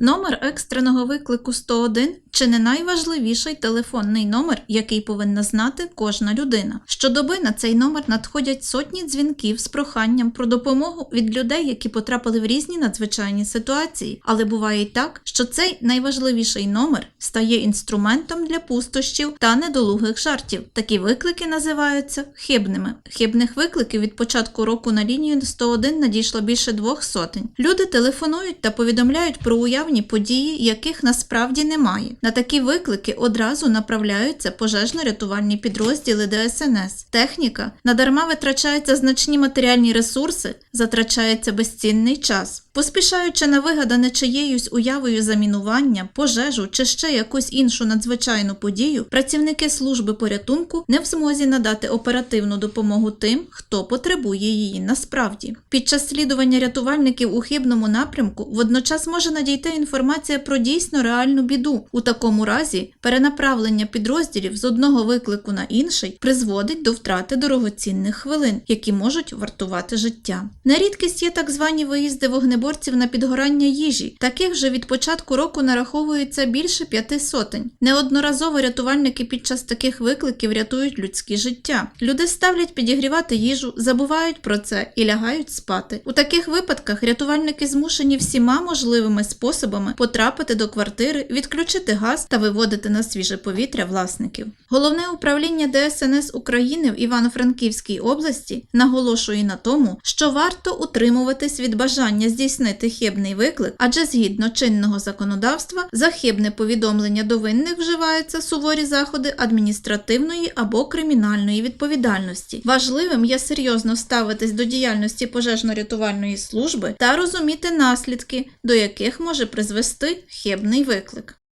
Номер екстреного виклику 101 чи не найважливіший телефонний номер, який повинна знати кожна людина. Щодоби на цей номер надходять сотні дзвінків з проханням про допомогу від людей, які потрапили в різні надзвичайні ситуації. Але буває й так, що цей найважливіший номер стає інструментом для пустощів та недолугих жартів. Такі виклики називаються хибними. Хибних викликів від початку року на лінію 101 надійшло більше двох сотень. Люди телефонують та повідомляють про уявні події, яких насправді немає. На такі виклики одразу направляються пожежно-рятувальні підрозділи ДСНС. Техніка надарма витрачаються значні матеріальні ресурси, затрачається безцінний час. Поспішаючи на вигадане чиєюсь уявою замінування, пожежу чи ще якусь іншу надзвичайну подію, працівники служби порятунку не в змозі надати оперативну допомогу тим, хто потребує її насправді. Під час слідування рятувальників у хибному напрямку водночас може надійти інформація про дійсно реальну біду. У такому разі перенаправлення підрозділів з одного виклику на інший призводить до втрати дорогоцінних хвилин, які можуть вартувати життя. На рідкість є так звані виїзди вогнеборців на підгорання їжі. Таких вже від початку року нараховується більше п'яти сотень. Неодноразово рятувальники під час таких викликів рятують людські життя. Люди ставлять підігрівати їжу, забувають про це і лягають спати. У таких випадках рятувальники змушені всіма можливими способами потрапити до квартири, відключити газ та виводити на свіже повітря власників. Головне управління ДСНС України в Івано-Франківській області наголошує на тому, що варто утримуватись від бажання здійснити хибний виклик, адже згідно чинного законодавства за хибне повідомлення до винних вживаються суворі заходи адміністративної або кримінальної відповідальності. Важливим є серйозно ставитись до діяльності пожежно-рятувальної служби та розуміти наслідки, до яких може призвести хибний виклик.